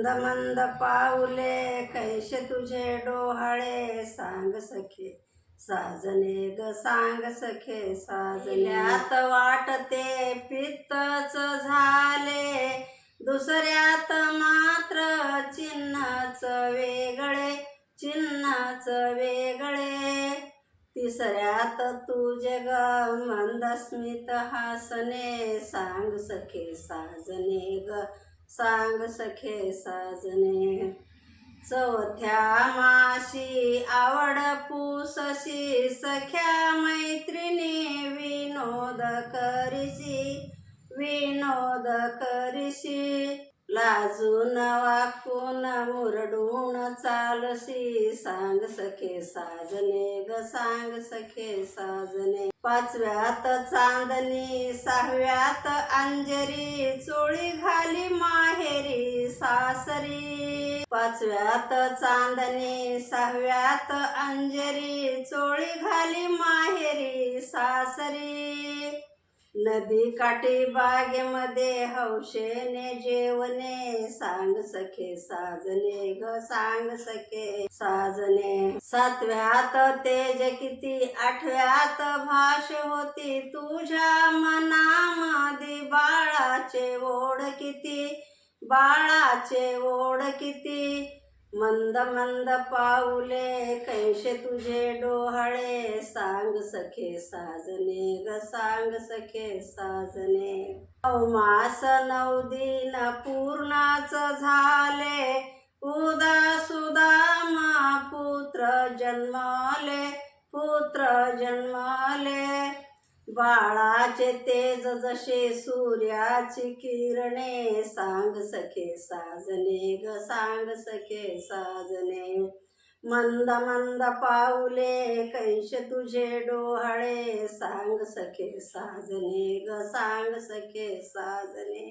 मंद मंद पाऊले कैसे तुझे डोहाळे? सांग सखे साजने ग सांग सखे साजल्यात वाटते पित्तच झाले दुसऱ्यात मात्र चिन्हच वेगळे चिन्हच वेगळे. तिसऱ्यात तुझे ग मंदस्मित हासने सांग सखे साजने ग सांग सखे साजने. चौथ्या माशी आवड पुसशी सख्या मैत्रिणी विनोद करीशी विनोद करीशी. लाजून वाकून मुरडून चालशी सांग सखे साजने ग सांग सखे साजने. पाचव्यात चांदणी सहाव्यात अंजरी चोळी घाली पाचव्यात चांदणी सहाव्यात अंजरी चोळी घाली माहेरी सासरी. नदी काठी बागेमध्ये हौशेने जेवणे सांग सखे साजने ग सांग सखे साजने सातव्यात तेज किती आठव्यात भाष होती तुझ्या मनामध्ये बाळाचे ओढ किती. बाळाचे ओढ किती? मंद मंद पाऊले कैसे तुझे डोहाळे? सांग सखे साजने ग सांग सखे साजने. मास नऊ दिन पूर्णाच झाले. उदा सुदामा पुत्र जन्माले पुत्र जन्माले. बाळाचे तेज जसे सूर्याची किरणे सांग सखे साजने ग सांग सखे साजने. मंद मंद पाऊले कैश तुझे डोहाळे सांग सखे साजने ग सांग सखे साजने.